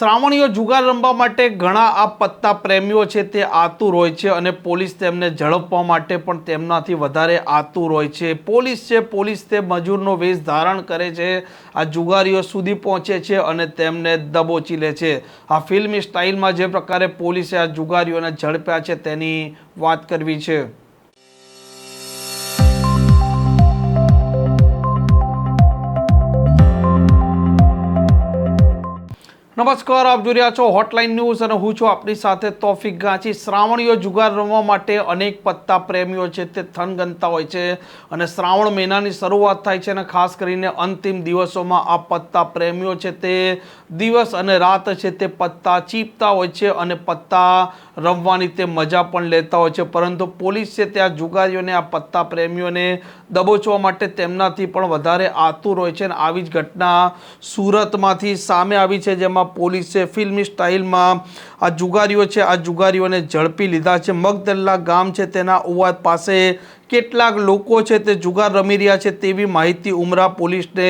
શ્રાવણીઓ જુગાર રમવા માટે ઘણા આ પત્તા પ્રેમીઓ છે તે આતુર હોય છે અને પોલીસ તેમને ઝડપવા માટે પણ તેમનાથી વધારે આતુર હોય છે. પોલીસ છે, પોલીસ તે મજૂરનો વેશ ધારણ કરે છે, આ જુગારીઓ સુધી પહોંચે છે અને તેમને દબોચી લે છે. આ ફિલ્મી સ્ટાઇલમાં જે પ્રકારે પોલીસે આ જુગારીઓને ઝડપ્યા છે તેની વાત કરવી છે. નમસ્કાર, આપ જોઈ રહ્યા છો હોટલાઇન ન્યૂઝ અને હું છું આપની સાથે તોફિક ગાંચી. શ્રાવણીઓ જુગાર રમવા માટે અનેક પત્તા પ્રેમીઓ છે તે થનગનતા હોય છે અને શ્રાવણ મહિનાની શરૂઆત થાય છે અને ખાસ કરીને અંતિમ દિવસોમાં આ પત્તા પ્રેમીઓ છે તે દિવસ અને રાત છે તે પત્તા ચીપતા હોય છે અને પત્તા રમવાની તે મજા પણ લેતા હોય છે. પરંતુ પોલીસ છે તે આ જુગારીઓને આ પત્તા પ્રેમીઓને દબોચવા માટે તેમનાથી પણ વધારે આતુર હોય છે અને આવી જ ઘટના સુરતમાંથી સામે આવી છે, જેમાં પોલીસે ફિલ્મી સ્ટાઇલમાં આ જુગારીઓ છે, આ જુગારીઓને ઝડપી લીધા છે. મગદલ્લા ગામ છે, તેના ઉવાદ પાસે કેટલાક લોકો છે, તે જુગાર રમી રહ્યા છે તેવી માહિતી ઉમરા પોલીસને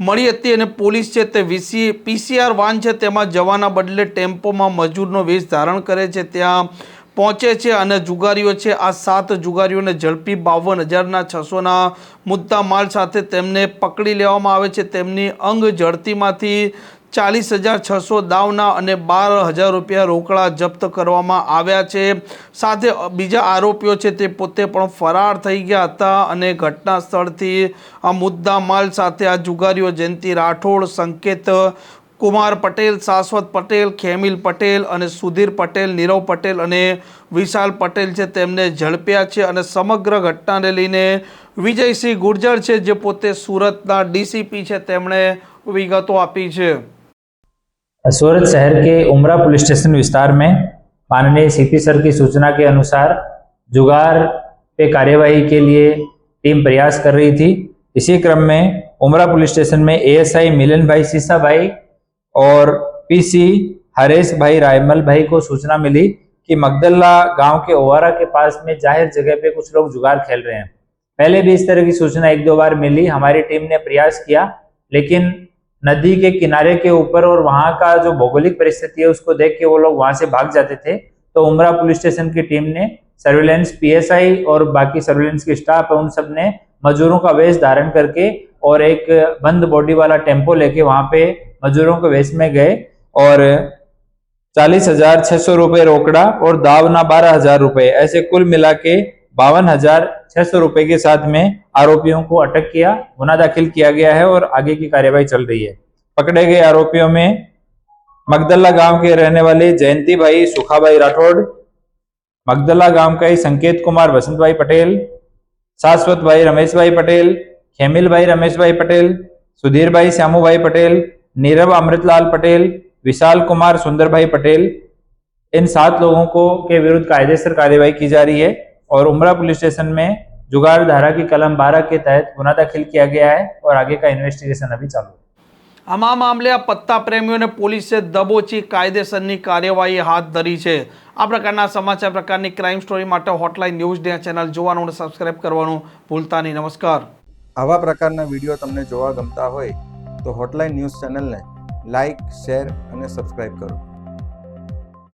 મળી હતી અને પોલીસ છે તે વીસી, પીસીઆર વાન છે, તેમાં જવાના બદલે ટેમ્પોમાં મજૂરનો વેશ ધારણ કરે છે, ત્યાં પહોંચે છે અને જુગારીઓ છે, આ સાત જુગારીઓને ઝડપી બાવન હજારના છસોના મુદ્દા માલ સાથે તેમને પકડી લેવામાં આવે છે. તેમની અંગ ઝડતીમાંથી ચાલીસ હજાર છસો દાવના અને બાર હજાર રૂપિયા રોકડા જપ્ત કરવામાં આવ્યા છે. સાથે બીજા આરોપીઓ છે તે પોતે પણ ફરાર થઈ ગયા હતા અને ઘટના સ્થળથી આ મુદ્દા માલ સાથે આ જુગારીઓ જયંતિ રાઠોડ, સંકેત કુમાર પટેલ, શાશ્વત પટેલ, ખેમિલ પટેલ અને સુધીર પટેલ, નીરવ પટેલ અને વિશાલ પટેલ છે તેમને ઝડપ્યા છે અને સમગ્ર ઘટનાને લઈને વિજયસિંહ ગુર્જર છે જે પોતે સુરતના ડીસીપી છે. તેમણે વિગતો આપી છે. सूरत शहर के उमरा पुलिस स्टेशन विस्तार में माननीय सीपी सर की सूचना के अनुसार जुगार पे कार्यवाही के लिए टीम प्रयास कर रही थी। इसी क्रम में उमरा पुलिस स्टेशन में एएसआई मिलन भाई सीसा भाई और पीसी हरेश भाई रायमल भाई को सूचना मिली कि मगदल्ला गाँव के ओवारा के पास में ज़ाहिर जगह पे कुछ लोग जुगार खेल रहे हैं। पहले भी इस तरह की सूचना एक दो बार मिली। हमारी टीम ने प्रयास किया, लेकिन नदी के किनारे के ऊपर और वहाँ का जो भौगोलिक परिस्थिति है, उसको देख के वो लोग वहाँ से भाग जाते थे। तो उमरा पुलिस स्टेशन की टीम ने सर्विलेंस पीएसआई और बाकी सर्विलेंस की स्टाफ उन सबने मजदूरों का वेश धारण करके और एक बंद बॉडी वाला टेंपो लेके वहाँ पे मजदूरों के वेश में गए और चालीस हज़ार छह सौ रुपये रोकड़ा और दावना बारह हज़ार रुपये, ऐसे कुल मिला के बावन हज़ार छह सौ रुपये के साथ में आरोपियों को अटक किया, गुना दाखिल किया गया है और आगे की कार्यवाही चल रही है। पकड़े गए आरोपियों में मगदल्ला गाँव के रहने वाले जयंती भाई सुखाभाई राठौड़, मगदल्ला गाँव का संकेत कुमार, वसंत भाई पटेल, शाश्वत भाई, रमेश भाई पटेल, खेमिल भाई, रमेश भाई पटेल, सुधीर भाई, श्यामू भाई पटेल, नीरव अमृतलाल पटेल, विशाल कुमार, सुंदर भाई पटेल, इन सात लोगों को के विरुद्ध कायदेसर कार्यवाही की जा रही है। और उमरा पुलिस स्टेशन में जुगाड़ धारा की कलम 12 के तहत गुना दाखिल किया गया है और आगे का इन्वेस्टिगेशन अभी चालू है આમાં આ મામલે આ પત્તા પ્રેમીઓને પોલીસે દબોચી કાયદેસરની કાર્યવાહી હાથ ધરી છે આ પ્રકારના સમાચાર પ્રકારની ક્રાઇમ સ્ટોરી માટે હોટલાઇન ન્યૂઝ ડે ચેનલ જોવાનું અને સબસ્ક્રાઇબ કરવાનું ભૂલતા નહીં નમસ્કાર આવા પ્રકારના વિડીયો તમને જોવા ગમતા હોય તો હોટલાઇન ન્યૂઝ ચેનલને લાઇક શેર અને સબસ્ક્રાઇબ કરો